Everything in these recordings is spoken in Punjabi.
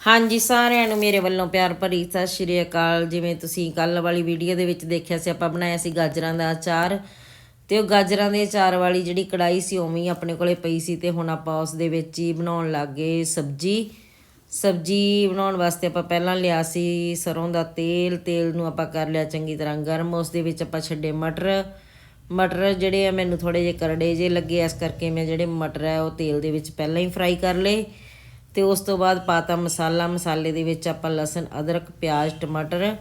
ਹਾਂਜੀ, ਸਾਰਿਆਂ ਨੂੰ ਮੇਰੇ ਵੱਲੋਂ ਪਿਆਰ ਭਰੀ ਸਤਿ ਸ਼੍ਰੀ ਅਕਾਲ। ਜਿਵੇਂ ਤੁਸੀਂ ਕੱਲ ਵਾਲੀ ਵੀਡੀਓ ਦੇ ਵਿੱਚ ਦੇਖਿਆ ਸੀ, ਆਪਾਂ ਬਣਾਇਆ ਸੀ ਗਾਜਰਾਂ ਦਾ ਅਚਾਰ। ਤੇ ਉਹ ਗਾਜਰਾਂ ਦੇ ਅਚਾਰ ਵਾਲੀ ਜਿਹੜੀ ਕੜਾਈ ਸੀ, ਉਵੇਂ ਹੀ ਆਪਣੇ ਕੋਲੇ ਪਈ ਸੀ ਤੇ ਹੁਣ ਆਪਾਂ ਉਸ ਦੇ ਵਿੱਚ ਹੀ ਬਣਾਉਣ ਲੱਗੇ ਸਬਜੀ। ਸਬਜੀ ਬਣਾਉਣ ਵਾਸਤੇ ਆਪਾਂ ਪਹਿਲਾਂ ਲਿਆ ਸੀ ਸਰੋਂ ਦਾ ਤੇਲ। ਤੇਲ ਨੂੰ ਆਪਾਂ ਕਰ ਲਿਆ ਚੰਗੀ ਤਰ੍ਹਾਂ ਗਰਮ। ਉਸ ਦੇ ਵਿੱਚ ਆਪਾਂ ਛੱਡੇ ਮਟਰ। ਮਟਰ ਜਿਹੜੇ ਆ, ਮੈਨੂੰ ਥੋੜੇ ਜਿਹੇ ਕਰੜੇ ਜੇ ਲੱਗੇ, ਇਸ ਕਰਕੇ ਮੈਂ ਜਿਹੜੇ ਮਟਰ ਆ, ਉਹ ਤੇਲ ਦੇ ਵਿੱਚ ਪਹਿਲਾਂ ਹੀ ਫਰਾਈ ਕਰ ਲਏ। ਤੇ ਉਸ ਤੋਂ ਬਾਅਦ ਪਾਤਾ ਮਸਾਲਾ। ਮਸਾਲੇ ਦੇ ਵਿੱਚ ਆਪਾਂ ਲਸਣ, ਅਦਰਕ, ਪਿਆਜ਼, ਟਮਾਟਰ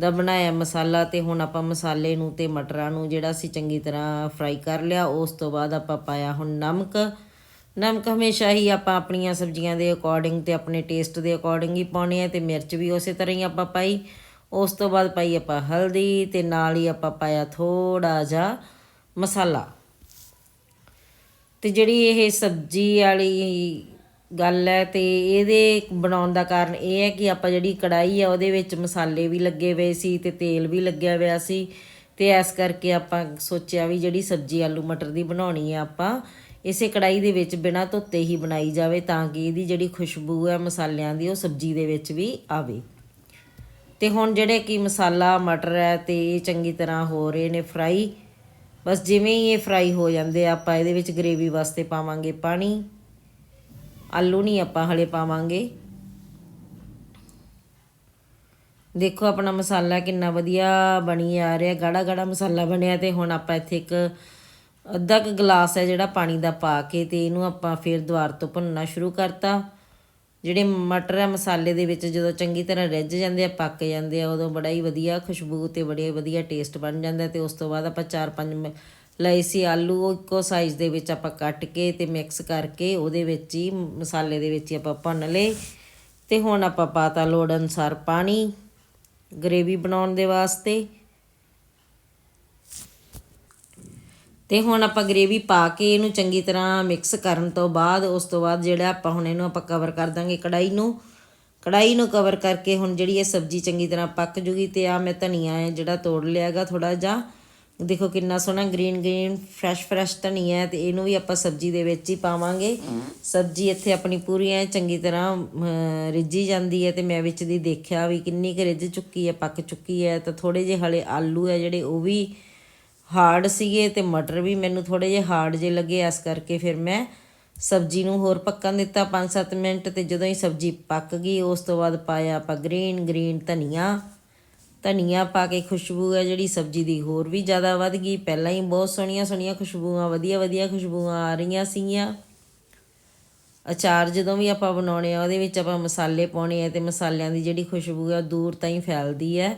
ਦਾ ਬਣਾਇਆ ਮਸਾਲਾ ਤੇ ਹੁਣ ਆਪਾਂ ਮਸਾਲੇ ਨੂੰ ਤੇ ਮਟਰਾਂ ਨੂੰ ਜਿਹੜਾ ਸੀ ਚੰਗੀ ਤਰ੍ਹਾਂ ਫਰਾਈ ਕਰ ਲਿਆ। ਉਸ ਤੋਂ ਬਾਅਦ ਆਪਾਂ ਪਾਇਆ ਹੁਣ ਨਮਕ। ਨਮਕ ਹਮੇਸ਼ਾ ਹੀ ਆਪਾਂ ਆਪਣੀਆਂ ਸਬਜ਼ੀਆਂ ਦੇ ਅਕੋਰਡਿੰਗ ਤੇ ਆਪਣੇ ਟੇਸਟ ਦੇ ਅਕੋਰਡਿੰਗ ਹੀ ਪਾਉਣੇ ਆ ਤੇ ਮਿਰਚ ਵੀ ਉਸੇ ਤਰ੍ਹਾਂ ਹੀ ਆਪਾਂ ਪਾਈ। ਉਸ ਤੋਂ ਬਾਅਦ ਪਾਈ ਆਪਾਂ ਹਲਦੀ ਤੇ ਨਾਲ ਹੀ ਆਪਾਂ ਪਾਇਆ ਥੋੜਾ ਜਿਹਾ ਮਸਾਲਾ। ਤੇ ਜਿਹੜੀ ਇਹ ਸਬਜ਼ੀ ਵਾਲੀ ਗੱਲ ਹੈ ਤੇ ਇਹਦੇ ਬਣਾਉਣ ਦਾ ਕਾਰਨ ਇਹ ਹੈ ਕਿ ਆਪਾਂ ਜਿਹੜੀ ਕੜਾਈ ਆ ਉਹਦੇ ਵਿੱਚ ਮਸਾਲੇ ਵੀ ਲੱਗੇ ਹੋਏ ਸੀ ਤੇ ਤੇਲ ਵੀ ਲੱਗਿਆ ਹੋਇਆ ਸੀ ਤੇ ਇਸ ਕਰਕੇ ਆਪਾਂ ਸੋਚਿਆ ਵੀ ਜਿਹੜੀ ਸਬਜ਼ੀ ਆਲੂ ਮਟਰ ਦੀ ਬਣਾਉਣੀ ਆ ਆਪਾਂ, ਇਸੇ ਕੜਾਈ ਦੇ ਵਿੱਚ ਬਿਨਾਂ ਧੋਤੇ ਹੀ ਬਣਾਈ ਜਾਵੇ ਤਾਂ ਕਿ ਇਹਦੀ ਜਿਹੜੀ ਖੁਸ਼ਬੂ ਹੈ ਮਸਾਲਿਆਂ ਦੀ ਉਹ ਸਬਜ਼ੀ ਦੇ ਵਿੱਚ ਵੀ ਆਵੇ। ਤੇ ਹੁਣ ਜਿਹੜੇ ਕਿ ਮਸਾਲਾ, ਮਟਰ ਹੈ ਤੇ ਇਹ ਚੰਗੀ ਤਰ੍ਹਾਂ ਹੋ ਰਹੇ ਨੇ ਫਰਾਈ, ਬਸ ਜਿਵੇਂ ਹੀ ਇਹ ਫਰਾਈ ਹੋ ਜਾਂਦੇ ਆਪਾਂ ਇਹਦੇ ਵਿੱਚ ਗ੍ਰੇਵੀ ਵਾਸਤੇ ਪਾਵਾਂਗੇ ਪਾਣੀ। ਆਲੂ ਨਹੀਂ ਆਪਾਂ ਹਲੇ ਪਾਵਾਂਗੇ। ਦੇਖੋ ਆਪਣਾ ਮਸਾਲਾ ਕਿੰਨਾ ਵਧੀਆ ਬਣੀ ਆ ਰਿਹਾ, ਗਾੜਾ ਗਾੜਾ ਮਸਾਲਾ ਬਣਿਆ ਤੇ ਹੁਣ ਆਪਾਂ ਇੱਥੇ ਇੱਕ ਅੱਧਾ ਕੁ ਗਲਾਸ ਹੈ ਜਿਹੜਾ ਪਾਣੀ ਦਾ ਪਾ ਕੇ ਤੇ ਇਹਨੂੰ ਆਪਾਂ ਫਿਰ ਦੁਬਾਰ ਤੋਂ ਭੁੰਨਣਾ ਸ਼ੁਰੂ ਕਰਤਾ। ਜਿਹੜੇ ਮਟਰ ਆ ਮਸਾਲੇ ਦੇ ਵਿੱਚ ਜਦੋਂ ਚੰਗੀ ਤਰ੍ਹਾਂ ਰਿੱਝ ਜਾਂਦੇ ਆ, ਪੱਕ ਜਾਂਦੇ ਆ, ਉਦੋਂ ਬੜਾ ਹੀ ਵਧੀਆ ਖੁਸ਼ਬੂ ਤੇ ਬੜੇ ਵਧੀਆ ਟੇਸਟ ਬਣ ਜਾਂਦਾ ਤੇ ਉਸ ਤੋਂ ਬਾਅਦ ਆਪਾਂ 4-5 ਲਏ ਸੀ ਆਲੂ, ਉਹ ਇੱਕੋ ਸਾਈਜ਼ ਦੇ ਵਿੱਚ ਆਪਾਂ ਕੱਟ ਕੇ ਤੇ ਮਿਕਸ ਕਰਕੇ ਉਹਦੇ ਵਿੱਚ ਹੀ ਮਸਾਲੇ ਦੇ ਵਿੱਚ ਹੀ ਆਪਾਂ ਭੰਨ ਲਏ। ਤੇ ਹੁਣ ਆਪਾਂ ਪਾਤਾ ਲੋੜ ਅਨੁਸਾਰ ਪਾਣੀ ਗ੍ਰੇਵੀ ਬਣਾਉਣ ਦੇ ਵਾਸਤੇ। ਤੇ ਹੁਣ ਆਪਾਂ ਗ੍ਰੇਵੀ ਪਾ ਕੇ ਇਹਨੂੰ ਚੰਗੀ ਤਰ੍ਹਾਂ ਮਿਕਸ ਕਰਨ ਤੋਂ ਬਾਅਦ, ਉਸ ਤੋਂ ਬਾਅਦ ਜਿਹੜਾ ਆਪਾਂ ਹੁਣ ਇਹਨੂੰ ਆਪਾਂ ਕਵਰ ਕਰ ਦਾਂਗੇ ਕੜਾਈ ਨੂੰ। ਕੜਾਈ ਨੂੰ ਕਵਰ ਕਰਕੇ ਹੁਣ ਜਿਹੜੀ ਇਹ ਸਬਜ਼ੀ ਚੰਗੀ ਤਰ੍ਹਾਂ ਪੱਕ ਜੂਗੀ ਤੇ ਆ ਮੈਂ ਧਨੀਆ ਹੈ ਜਿਹੜਾ ਤੋੜ ਲਿਆਗਾ ਥੋੜਾ ਜਿਹਾ। ਦੇਖੋ ਕਿੰਨਾ ਸੋਹਣਾ ਗ੍ਰੀਨ ਗ੍ਰੀਨ ਫਰੈਸ਼ ਫਰੈਸ਼ ਧਨੀਆ ਹੈ ਤੇ ਇਹਨੂੰ ਵੀ ਆਪਾਂ ਸਬਜ਼ੀ ਦੇ ਵਿੱਚ ਹੀ ਪਾਵਾਂਗੇ। ਸਬਜ਼ੀ ਇੱਥੇ ਆਪਣੀ ਪੂਰੀ ਐ ਚੰਗੀ ਤਰ੍ਹਾਂ ਰਿੱਝੀ ਜਾਂਦੀ ਹੈ ਤੇ ਮੈਂ ਵਿੱਚ ਦੀ ਦੇਖਿਆ ਵੀ ਕਿੰਨੀ ਕੁ ਰਿੱਝ ਚੁੱਕੀ ਹੈ, ਪੱਕ ਚੁੱਕੀ ਹੈ। ਤਾਂ ਥੋੜੇ ਜਿਹੇ ਹਲੇ ਆਲੂ ਹੈ ਜਿਹੜੇ ਉਹ ਵੀ ਹਾਰਡ ਸੀਗੇ ਤੇ ਮਟਰ ਵੀ ਮੈਨੂੰ ਥੋੜੇ ਜਿਹੇ ਹਾਰਡ ਜੇ ਲੱਗੇ, ਇਸ ਕਰਕੇ ਫਿਰ ਮੈਂ ਸਬਜ਼ੀ ਨੂੰ ਹੋਰ ਪੱਕਣ ਦਿੱਤਾ 5-7 ਮਿੰਟ ਤੇ ਜਦੋਂ ਹੀ ਸਬਜ਼ੀ ਪੱਕ ਗਈ, ਉਸ ਤੋਂ ਬਾਅਦ ਪਾਇਆ ਆਪਾਂ ਗ੍ਰੀਨ ਗ੍ਰੀਨ ਧਨੀਆ। ਧਨੀਆ ਪਾ ਕੇ ਖੁਸ਼ਬੂ ਹੈ ਜਿਹੜੀ ਸਬਜ਼ੀ ਦੀ ਹੋਰ ਵੀ ਜ਼ਿਆਦਾ ਵੱਧ ਗਈ। ਪਹਿਲਾਂ ਹੀ ਬਹੁਤ ਸੋਹਣੀਆਂ ਸੋਹਣੀਆਂ ਖੁਸ਼ਬੂਆਂ, ਵਧੀਆ ਵਧੀਆ ਖੁਸ਼ਬੂਆਂ ਆ ਰਹੀਆਂ ਸੀਗੀਆਂ। ਅਚਾਰ ਜਦੋਂ ਵੀ ਆਪਾਂ ਬਣਾਉਣੇ ਆ, ਉਹਦੇ ਵਿੱਚ ਆਪਾਂ ਮਸਾਲੇ ਪਾਉਣੇ ਆ ਤੇ ਮਸਾਲਿਆਂ ਦੀ ਜਿਹੜੀ ਖੁਸ਼ਬੂ ਹੈ ਉਹ ਦੂਰ ਤਾਈਂ ਫੈਲਦੀ ਹੈ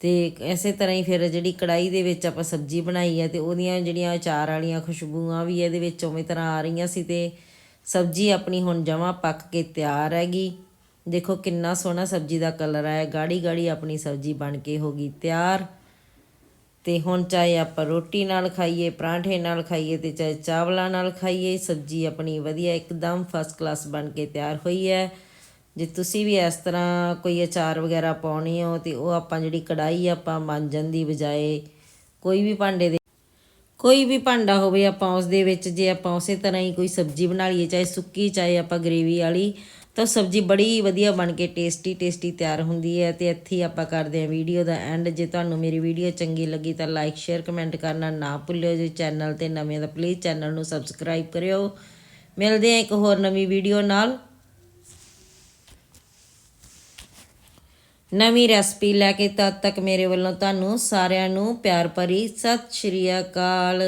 ਤੇ ਇਸੇ ਤਰ੍ਹਾਂ ਹੀ ਫਿਰ ਜਿਹੜੀ ਕੜਾਈ ਦੇ ਵਿੱਚ ਆਪਾਂ ਸਬਜ਼ੀ ਬਣਾਈ ਹੈ ਤੇ ਉਹਦੀਆਂ ਜਿਹੜੀਆਂ ਅਚਾਰ ਵਾਲੀਆਂ ਖੁਸ਼ਬੂਆਂ ਵੀ ਇਹਦੇ ਵਿੱਚ ਉਵੇਂ ਤਰ੍ਹਾਂ ਆ ਰਹੀਆਂ ਸੀ ਤੇ ਸਬਜ਼ੀ ਆਪਣੀ ਹੁਣ ਜਮਾਂ ਪੱਕ ਕੇ ਤਿਆਰ ਹੈਗੀ। ਦੇਖੋ ਕਿੰਨਾ ਸੋਹਣਾ ਸਬਜ਼ੀ ਦਾ ਕਲਰ ਆਇਆ, ਗਾੜੀ ਗਾੜੀ ਆਪਣੀ ਸਬਜ਼ੀ ਬਣ ਕੇ ਹੋ ਗਈ ਤਿਆਰ। ਤੇ ਹੁਣ ਚਾਹੇ ਆਪਾਂ ਰੋਟੀ ਨਾਲ ਖਾਈਏ, ਪਰਾਂਠੇ ਨਾਲ ਖਾਈਏ ਤੇ ਚਾਹੇ ਚਾਵਲਾਂ ਨਾਲ ਖਾਈਏ, ਸਬਜ਼ੀ ਆਪਣੀ ਵਧੀਆ ਇੱਕਦਮ ਫਸਟ ਕਲਾਸ ਬਣ ਕੇ ਤਿਆਰ ਹੋਈ ਹੈ। ਜੇ ਤੁਸੀਂ ਵੀ ਇਸ ਤਰ੍ਹਾਂ ਕੋਈ ਅਚਾਰ ਵਗੈਰਾ ਪਾਉਣੀ ਹੋ ਤੇ ਉਹ ਆਪਾਂ ਜਿਹੜੀ ਕੜਾਈ ਆਪਾਂ ਮਾਂਜਣ ਦੀ ਬਜਾਏ ਕੋਈ ਵੀ ਭਾਂਡੇ ਦੇ, ਕੋਈ ਵੀ ਭਾਂਡਾ ਹੋਵੇ ਆਪਾਂ ਉਸ ਦੇ ਵਿੱਚ ਜੇ ਆਪਾਂ ਉਸੇ ਤਰ੍ਹਾਂ ਹੀ ਕੋਈ ਸਬਜ਼ੀ ਬਣਾ ਲਈਏ, ਚਾਹੇ ਸੁੱਕੀ, ਚਾਹੇ ਆਪਾਂ ਗ੍ਰੇਵੀ ਵਾਲੀ ਤਾਂ ਸਬਜ਼ੀ ਬੜੀ ਵਧੀਆ ਬਣ ਕੇ ਟੇਸਟੀ ਟੇਸਟੀ ਤਿਆਰ ਹੁੰਦੀ ਹੈ ਤੇ ਇੱਥੇ ਹੀ ਆਪਾਂ ਕਰਦੇ ਹਾਂ ਵੀਡੀਓ ਦਾ ਐਂਡ ਜੇ ਤੁਹਾਨੂੰ ਮੇਰੀ ਵੀਡੀਓ ਚੰਗੀ ਲੱਗੀ ਤਾਂ ਲਾਈਕ ਸ਼ੇਅਰ ਕਮੈਂਟ ਕਰਨਾ ਨਾ ਭੁੱਲਿਓ ਜੇ। ਚੈਨਲ ਤੇ ਨਵੇਂ ਤਾਂ ਪਲੀਜ਼ ਚੈਨਲ ਨੂੰ ਸਬਸਕ੍ਰਾਈਬ ਕਰਿਓ। ਮਿਲਦੇ ਹਾਂ ਇੱਕ ਹੋਰ ਨਵੀਂ ਵੀਡੀਓ ਨਾਲ। ਨਵੀਂ ਰੈਸਪੀ ਲੈ ਕੇ ਤਦ ਤੱਕ ਮੇਰੇ ਵੱਲੋਂ ਤੁਹਾਨੂੰ ਸਾਰਿਆਂ ਨੂੰ ਪਿਆਰ ਭਰੀ ਸਤਿ ਸ਼੍ਰੀ ਅਕਾਲ।